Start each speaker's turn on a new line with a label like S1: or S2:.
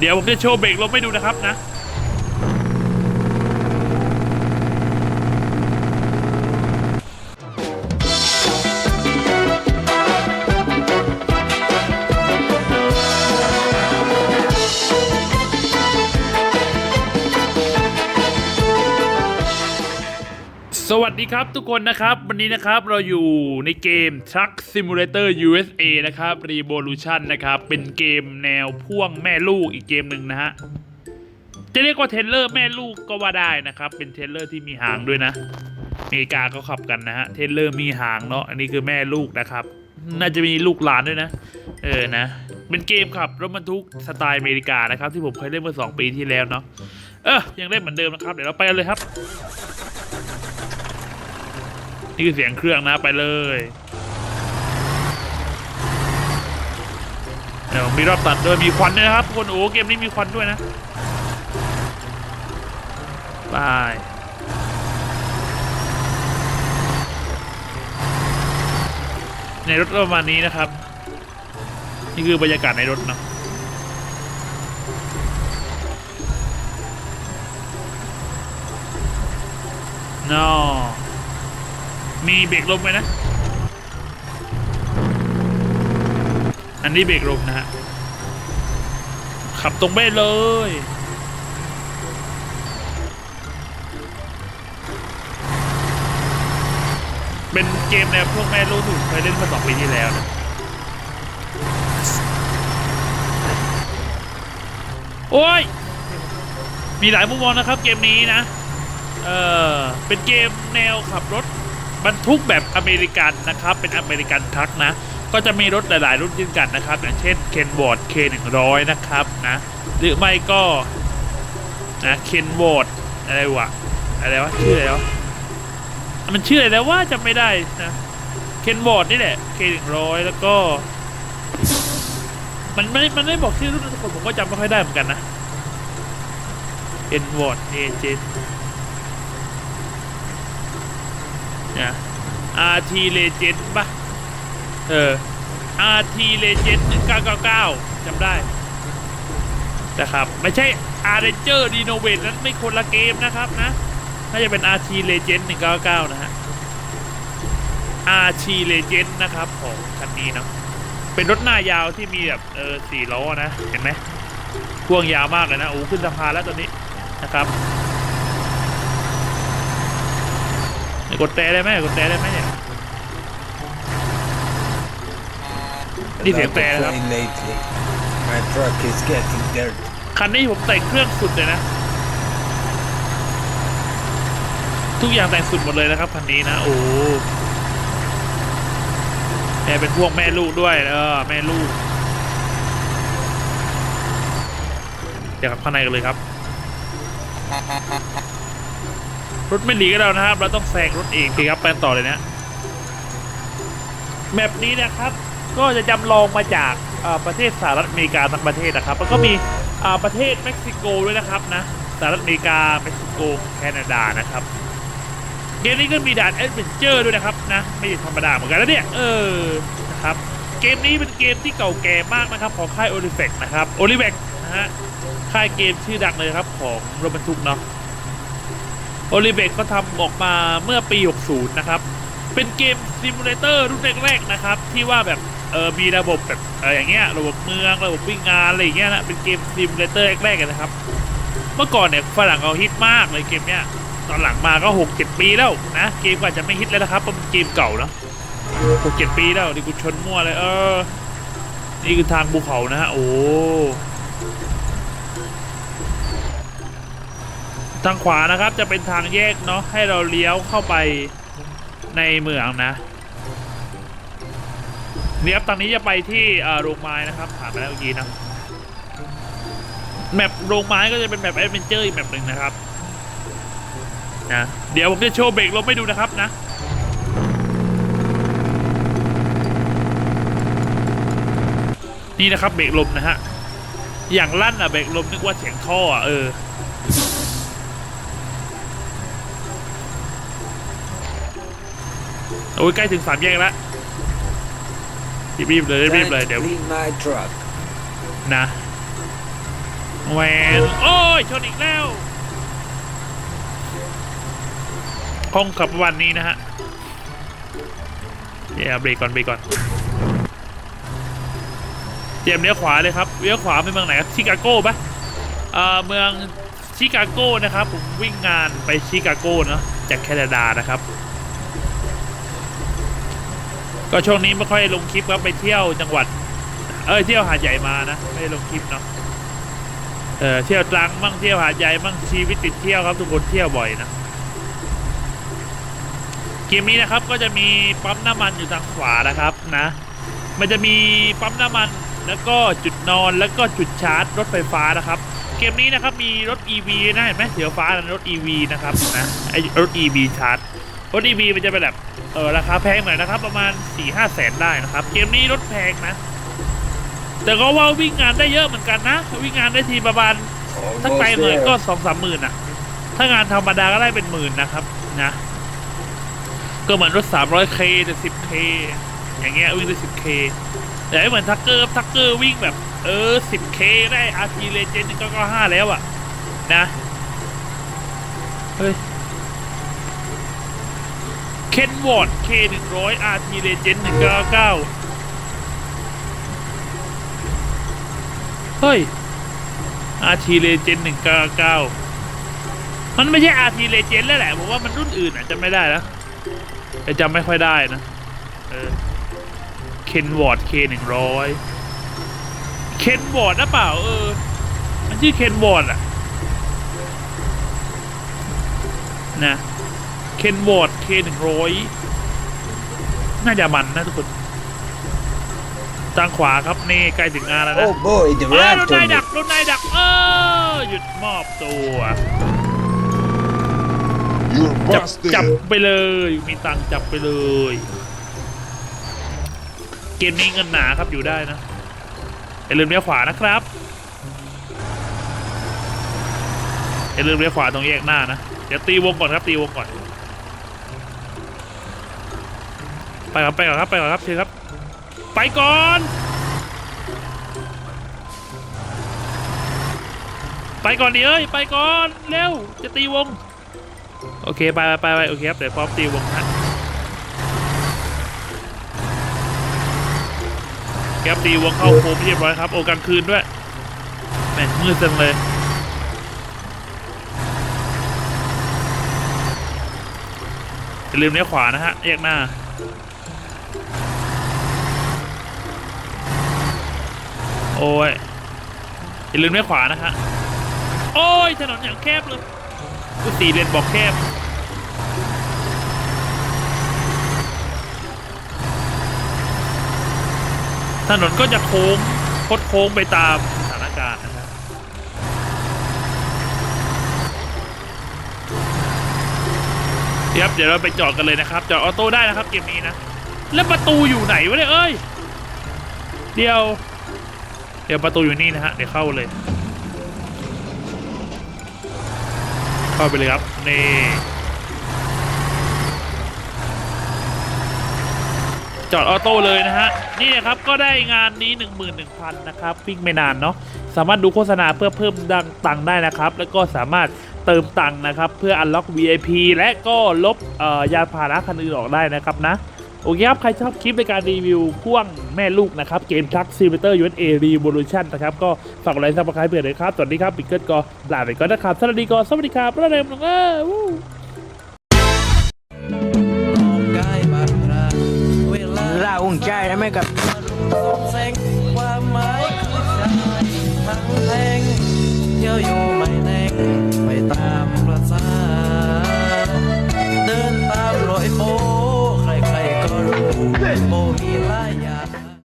S1: เดี๋ยวผมจะโชว์เบรกลมให้ดูนะครับนะ สวัสดีครับทุกคนนะครับ วันนี้นะครับเราอยู่ในเกม Truck Simulator USA นะครับ Revolution นะครับ เป็นเกมแนวพ่วงแม่ลูกอีกเกมหนึ่งนะฮะ จะเรียกว่าเทเลอร์แม่ลูกก็ว่าได้นะครับ เป็นเทเลอร์ที่มีหางด้วยนะอเมริกาเขาขับกันนะฮะ เทเลอร์มีหางเนาะอันนี้คือแม่ลูกนะครับ น่าจะมีลูกหลานด้วยนะ เออนะ เป็นเกมขับรถบรรทุกสไตล์อเมริกานะครับ ที่ผมเคยเล่นเมื่อสองปีที่แล้วเนาะเออยังเล่นเหมือนเดิมนะครับเดี๋ยวเราไปกันเลยครับ นี่คือเสียงเครื่องนะไปเลยเดี๋ยวมีรอบตัดด้วยมีควันด้วยนะครับคนโอ้เกมนี้มีควันด้วยนะไปในรถประมาณนี้นะครับ นี่คือบรรยากาศในรถเนาะนอ มีเบรกลมไหมนะ อันนี้เบรกลมนะฮะ ขับตรงไปเลย เป็นเกมแนวพวกแม่ลูกถูกเคยเล่นมาสองปีที่แล้วนะโอ้ย มีหลายมุมมองนะครับเกมนี้นะ เออเป็นเกมแนวขับรถ บรรทุกแบบอเมริกันนะครับ เป็นอเมริกันทักนะ ก็จะมีรถหลาย ๆ รุ่นเช่นกันนะครับ อย่างเช่นเคนวอร์ด K100 นะครับนะหรือไม่ก็นะเคนวอร์ดอะไรวะอะไรวะชื่ออะไรวะมันชื่ออะไรแล้วว่าจำไม่ได้นะเคนวอร์ดนี่แหละ K100 แล้วก็ มันไม่มันไม่บอกชื่อรุ่นทุกคนผมก็จำไม่ค่อยได้เหมือนกันนะเคนวอร์ดเอเจน นะ RT Legend ปะเออ RT Legend 1999จำได้นะครับ ไม่ใช่ R Ranger Renovate นั้นไม่คนละเกมนะครับนะน่าจะเป็น RT Legend 1999นะฮะ RT Legend นะครับของคันนี้เนาะเป็นรถหน้ายาวที่มีแบบเออสี่ล้อนะ เห็นไหมพ่วงยาวมากเลยนะโอ้ขึ้นสะพานแล้วตอนนี้นะครับ กดแต่ได้ไหมกดแต่ได้ไหมเนี่ยนี่เสียง
S2: About
S1: แต่
S2: the
S1: นะครับ
S2: plane lately. My truck is getting dirty.
S1: คันนี้ผมแต่งเครื่องสุดเลยนะ ทุกอย่างแต่งสุดหมดเลยนะครับคันนี้นะ โอ้แกเป็นพวกแม่ลูกด้วยเออแม่ลูกเดี๋ยวครับข้างในกันเลยครับ รถไม่หลีกับเรานะครับ เราต้องแซงรถเองครับไปต่อเลยนะแมปนี้นะครับ ก็จะจำลองมาจากประเทศสหรัฐอเมริกาทั้งประเทศนะครับแล้วก็มีประเทศเม็กซิโกด้วยนะครับนะสหรัฐอเมริกาเม็กซิโกแคนาดานะครับเกมนี้ก็มีด่านแอดเวนเจอร์ด้วยนะครับนะไม่ธรรมดาเหมือนกันแล้วเนี่ยเออนะครับเกมนี้เป็นเกมที่เก่าแก่มากนะครับของค่ายโอลิเฟกนะครับโอลิเฟกนะฮะค่ายเกมชื่อดังเลยครับของรถบรรทุกเนาะ โอลิเบกเขาทำออกมาเมื่อปี 60 นะครับ เป็นเกมซิมูเลเตอร์รุ่นแรกๆนะครับ ที่ว่าแบบเออมีระบบแบบเอออย่างเงี้ยระบบเมืองระบบวิ่งงานอะไรอย่างเงี้ยนะเป็นเกมซิมูเลเตอร์แรกๆกันนะครับ เมื่อก่อนเนี่ยฝรั่งเอาฮิตมากเลยเกมเนี้ยตอนหลังมาก็ 6-7 ปีแล้วนะ เกมก็อาจจะไม่ฮิตแล้วนะครับเพราะมันเกมเก่าเนาะ6-7ปีแล้วดิกูชนมั่วเลยเออ นี่คือทางภูเขานะฮะโอ้ ทางขวานะครับจะเป็นทางแยกเนาะให้เราเลี้ยวเข้าไปในเมืองนะเนี่ยครับตอนนี้จะไปที่โรงไม้นะครับผ่านไปแล้วเมื่อกี้นะแมปโรงไม้ก็จะเป็นแบบแอดเวนเจอร์อีกแบบหนึ่งนะครับนะเดี๋ยวผมจะโชว์เบรกลมให้ดูนะครับนะนี่นะครับเบรกลมนะฮะอย่างลั่นอะเบรกลมนึกว่าเสียงท่ออะเออ โอ้ยใกล้ถึงสามแยกแล้วรีบๆเลยรีบๆเลย
S2: Time
S1: เดี๋ยว
S2: to clean my truck.
S1: นะแหวนโอ้ยชนอีกแล้วคงขับวันนี้นะฮะเดี๋ยวเบรกก่อนเบรกก่อนเตรียมเลี้ยวขวาเลยครับเลี้ยวขวาไปเมืองไหนครับชิคาโก้ปะเอ่อเมืองชิคาโก้นะครับผมวิ่งงานไปชิคาโก้เนาะจากแคนาดานะครับ ก็ช่วงนี้ไม่ค่อยลงคลิปครับไปเที่ยวจังหวัด เออเที่ยวหาดใหญ่มานะไม่ลงคลิปเนาะเออเที่ยวตรังมั่งเที่ยวหาดใหญ่มั่งชีวิตติดเที่ยวครับ ทุกคนเที่ยวบ่อยนะเกมนี้นะครับก็จะมีปั๊มน้ำมันอยู่ทางขวานะครับนะ มันจะมีปั๊มน้ำมันแล้วก็จุดนอนแล้วก็จุดชาร์จรถไฟฟ้านะครับ เกมนี้นะครับมีรถ EV นะเห็นไหมเสียวฟ้านั่นรถ EV นะครับนะไอรถ EV ชาร์จ รถ EV มันจะเป็นแบบเออราคาแพงหน่อยนะครับ ประมาณ4 5แสนได้นะครับ เกมนี้รถแพงนะ แต่ก็ว่าวิ่งงานได้เยอะเหมือนกันนะ วิ่งงานได้ทีประมาณถ้า
S2: Almost
S1: ไกลหน่อยก็
S2: there.
S1: สองสามหมื่นอะ ถ้างานธรรมดาก็ได้เป็นหมื่นนะครับนะก็เหมือนรถ 300k หรือ 10k อย่างเงี้ยวิ่งได้ 10k แต่ไม่เหมือนทักเกอร์ทักเกอร์วิ่งแบบ เออ 10k ได้ RT Legend ก็ก็ห้าแล้วอะ นะ เฮ้ย เคนวอร์ด K 100 RT Legend 199 เฮ้ย RT Legend 199 มันไม่ใช่ RT Legend แล้วแหละผมว่ามันรุ่นอื่นอะจำไม่ได้แล้วแต่จำไม่ค่อยได้นะเออเคนวอร์ด K 100 เคนวอร์ดนะเปล่า เออ มันชื่อเคนวอร์ดอะนะ เคนวอร์ด K 100น่าจะมันนะทุกคนทางขวาครับนี่ใกล้ถึงงานแล้วนะ
S2: Oh boy, the
S1: เอ้ยโดนนาย
S2: raptor.
S1: ดักโดนนายดัก เออ หยุดมอบตัว
S3: You're
S1: จับ
S3: busted.
S1: จับไปเลย มีตังค์จับไปเลย เกมนี้เงินหนาครับอยู่ได้นะอย่าลืมเลี้ยวขวานะครับอย่าลืมเลี้ยวขวาตรงแยกหน้านะ เดี๋ยวตีวงก่อนครับตีวงก่อน ไปครับไปก่อนครับไปก่อนครับเชิญครับ ไปก่อน ไปก่อนดิเอ้ยไปก่อนเร็วจะตีวง โอเคไปไปไปโอเคครับเดี๋ยวพร้อมตีวงนะครับตีวงเข้าโค้งเรียบร้อยครับโอกลางคืนด้วยแหมมืดจังเลยอย่าลืมเลี้ยวขวานะฮะแยกหน้า โอ้ยอย่าลืมเลี้ยวขวานะฮะโอ้ยถนนอย่างแคบเลยกูสี่เลนบอกแคบถนนก็จะโค้งคดโค้งไปตามสถานการณ์นะครับเดี๋ยวครับเดี๋ยวเราไปจอดกันเลยนะครับจอดออโต้ได้นะครับเกมนี้นะ แล้วประตูอยู่ไหนวะเนี่ยเอ้ย เดี๋ยว เดี๋ยวประตูอยู่นี่นะฮะ เดี๋ยวเข้าเลย เข้าไปเลยครับ นี่จอดออโต้เลยนะฮะ นี่นะครับก็ได้งานนี้ 11,000 นะครับวิ่งไม่นานเนาะสามารถดูโฆษณาเพื่อเพิ่มดังตังได้นะครับ แล้วก็สามารถเติมตังนะครับ เพื่ออันล็อก VIP และก็ลบยานพาหนะคันอื่นออกได้นะครับนะ โอเคครับ ใครชอบคลิปในการรีวิวพ่วงแม่ลูกนะครับ เกมชักซิมูเลเตอร์ USA Revolution นะครับ ก็ฝากไลค์สับสไครป์เพื่อนเลยครับ สวัสดีครับ ปิกเกิลก็ลาไปก่อนนะครับ สวัสดีก่อนสวัสดีครับระเริมลงเออลา
S4: อุ
S5: ่ง
S4: ใจนะแม่กับ